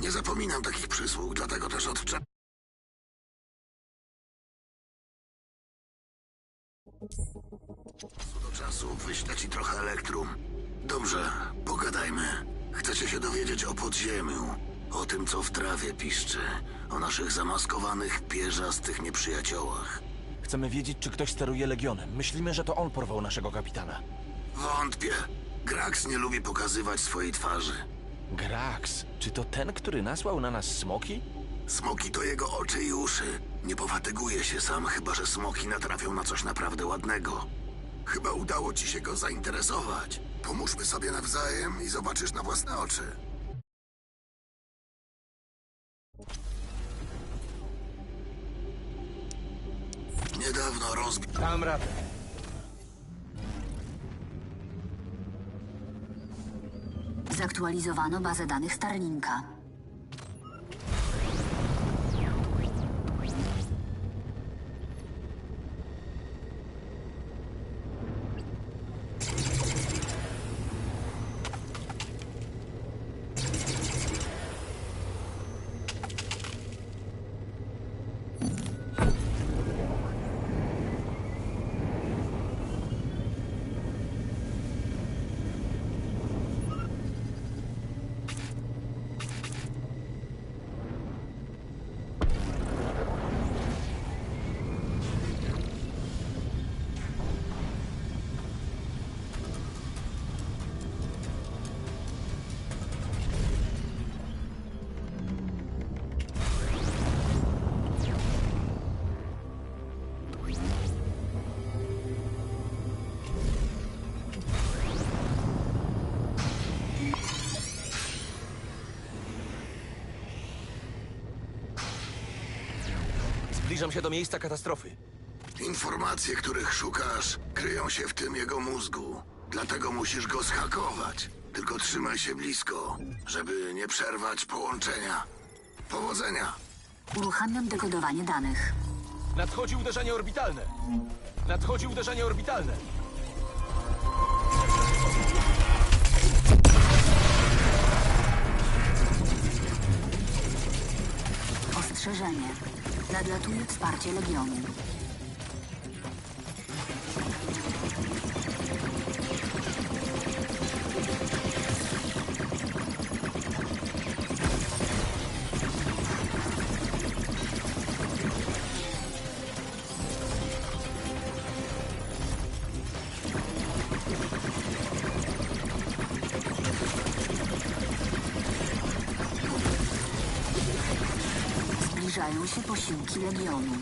Nie zapominam takich przysług, dlatego też od. Co do czasu wyślę ci trochę elektrum. Dobrze, pogadajmy. Chcecie się dowiedzieć o podziemiu, o tym, co w trawie piszczy, o naszych zamaskowanych, pierzastych nieprzyjaciołach. Chcemy wiedzieć, czy ktoś steruje Legionem. Myślimy, że to on porwał naszego kapitana. Wątpię. Grax nie lubi pokazywać swojej twarzy. Grax, czy to ten, który nasłał na nas smoki? Smoki to jego oczy i uszy. Nie pofatyguje się sam, chyba że smoki natrafią na coś naprawdę ładnego. Chyba udało ci się go zainteresować. Pomóżmy sobie nawzajem i zobaczysz na własne oczy. Niedawno rozbił. Dam radę. Zaktualizowano bazę danych Starlinka. Zbliżam się do miejsca katastrofy. Informacje, których szukasz, kryją się w tym jego mózgu. Dlatego musisz go schakować. Tylko trzymaj się blisko, żeby nie przerwać połączenia. Powodzenia! Uruchamiam dekodowanie danych. Nadchodzi uderzenie orbitalne. Nadchodzi uderzenie orbitalne. Ostrzeżenie. Nadlatuje wsparcie Legionu. Zbliżają się posiłki Legionu.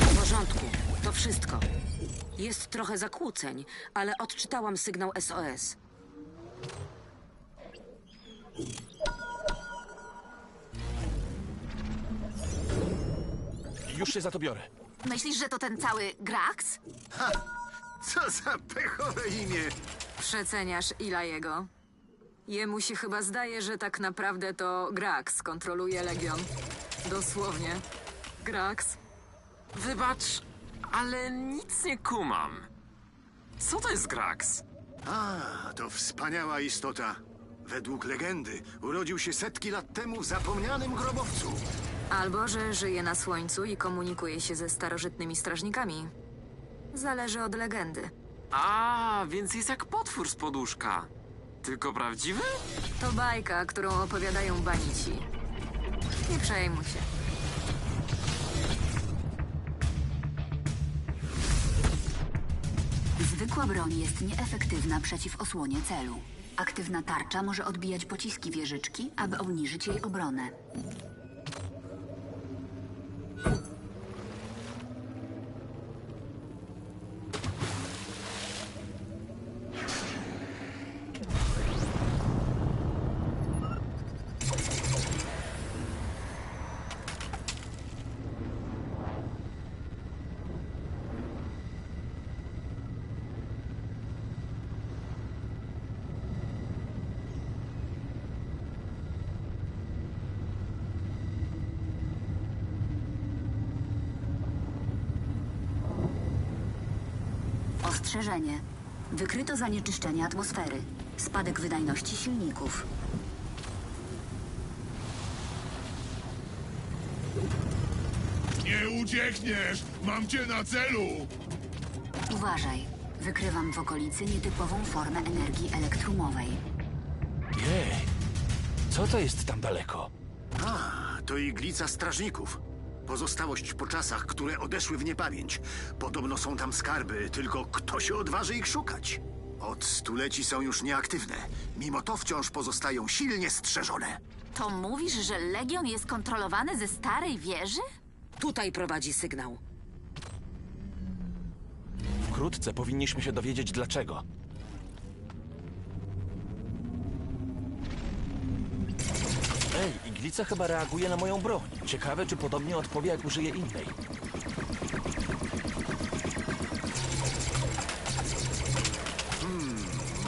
W porządku, to wszystko. Jest trochę zakłóceń, ale odczytałam sygnał SOS. Już się za to biorę. Myślisz, że to ten cały Grax? Co za pechowe imię! Przeceniasz Ilajego. Jemu się chyba zdaje, że tak naprawdę to Grax kontroluje Legion. Dosłownie. Grax. Wybacz, ale nic nie kumam. Co to jest Grax? A, to wspaniała istota. Według legendy urodził się setki lat temu w zapomnianym grobowcu. Albo że żyje na słońcu i komunikuje się ze starożytnymi strażnikami. Zależy od legendy. A, więc jest jak potwór z poduszka. Tylko prawdziwy? To bajka, którą opowiadają banici. Nie przejmuj się. Zwykła broń jest nieefektywna przeciw osłonie celu. Aktywna tarcza może odbijać pociski wieżyczki, aby obniżyć jej obronę. Ostrzeżenie. Wykryto zanieczyszczenie atmosfery. Spadek wydajności silników. Nie uciekniesz! Mam cię na celu! Uważaj. Wykrywam w okolicy nietypową formę energii elektrumowej. Jej, co to jest tam daleko? A, to iglica strażników. Pozostałość po czasach, które odeszły w niepamięć. Podobno są tam skarby, tylko kto się odważy ich szukać? Od stuleci są już nieaktywne. Mimo to wciąż pozostają silnie strzeżone. To mówisz, że Legion jest kontrolowany ze starej wieży? Tutaj prowadzi sygnał. Wkrótce powinniśmy się dowiedzieć dlaczego. Ej, iglica chyba reaguje na moją broń. Ciekawe, czy podobnie odpowie, jak użyję innej.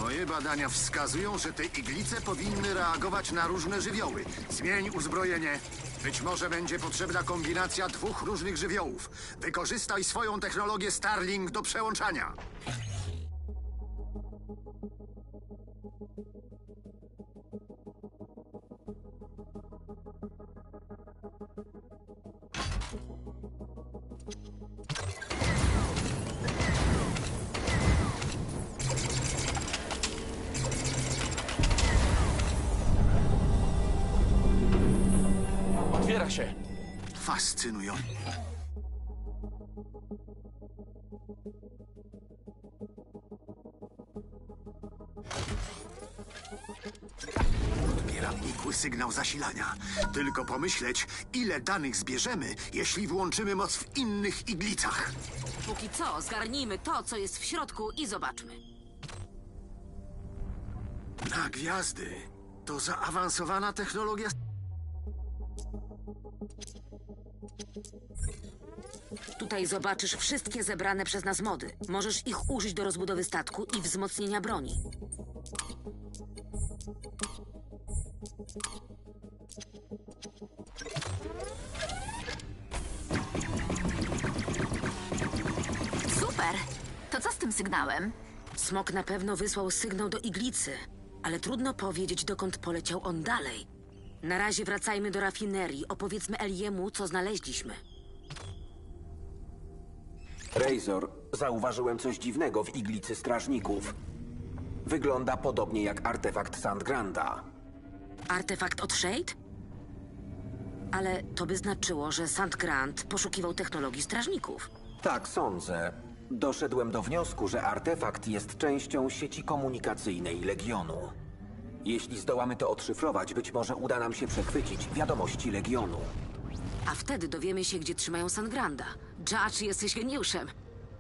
Moje badania wskazują, że te iglice powinny reagować na różne żywioły. Zmień uzbrojenie. Być może będzie potrzebna kombinacja dwóch różnych żywiołów. Wykorzystaj swoją technologię Starling do przełączania. Otwiera się. Fascynujące. Odbiera nikły sygnał zasilania. Tylko pomyśleć, ile danych zbierzemy, jeśli włączymy moc w innych iglicach. Póki co, zgarnijmy to, co jest w środku i zobaczmy. Na gwiazdy. To zaawansowana technologia. Tutaj zobaczysz wszystkie zebrane przez nas mody. Możesz ich użyć do rozbudowy statku i wzmocnienia broni. Super! To co z tym sygnałem? Smok na pewno wysłał sygnał do iglicy, ale trudno powiedzieć, dokąd poleciał on dalej. Na razie wracajmy do rafinerii. Opowiedzmy Eliemu, co znaleźliśmy. Razor, zauważyłem coś dziwnego w iglicy strażników. Wygląda podobnie jak artefakt Sandgranda. Artefakt od Shade? Ale to by znaczyło, że Sandgrant poszukiwał technologii strażników. Tak sądzę. Doszedłem do wniosku, że artefakt jest częścią sieci komunikacyjnej Legionu. Jeśli zdołamy to odszyfrować, być może uda nam się przechwycić wiadomości Legionu. A wtedy dowiemy się, gdzie trzymają Sangranda. Judge, jesteś geniuszem.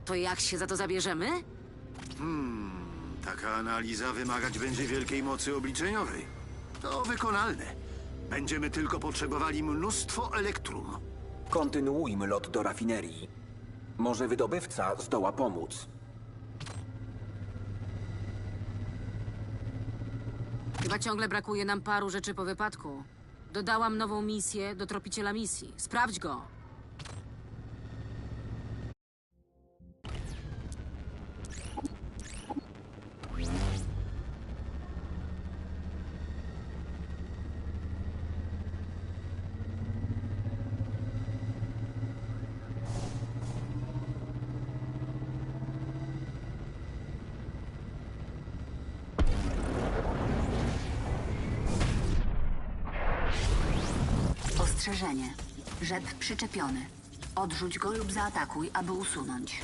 To jak się za to zabierzemy? Taka analiza wymagać będzie wielkiej mocy obliczeniowej. To wykonalne. Będziemy tylko potrzebowali mnóstwo elektrum. Kontynuujmy lot do rafinerii. Może wydobywca zdoła pomóc. Chyba ciągle brakuje nam paru rzeczy po wypadku. Dodałam nową misję do tropiciela misji. Sprawdź go. Ostrzeżenie. Rzep przyczepiony. Odrzuć go lub zaatakuj, aby usunąć.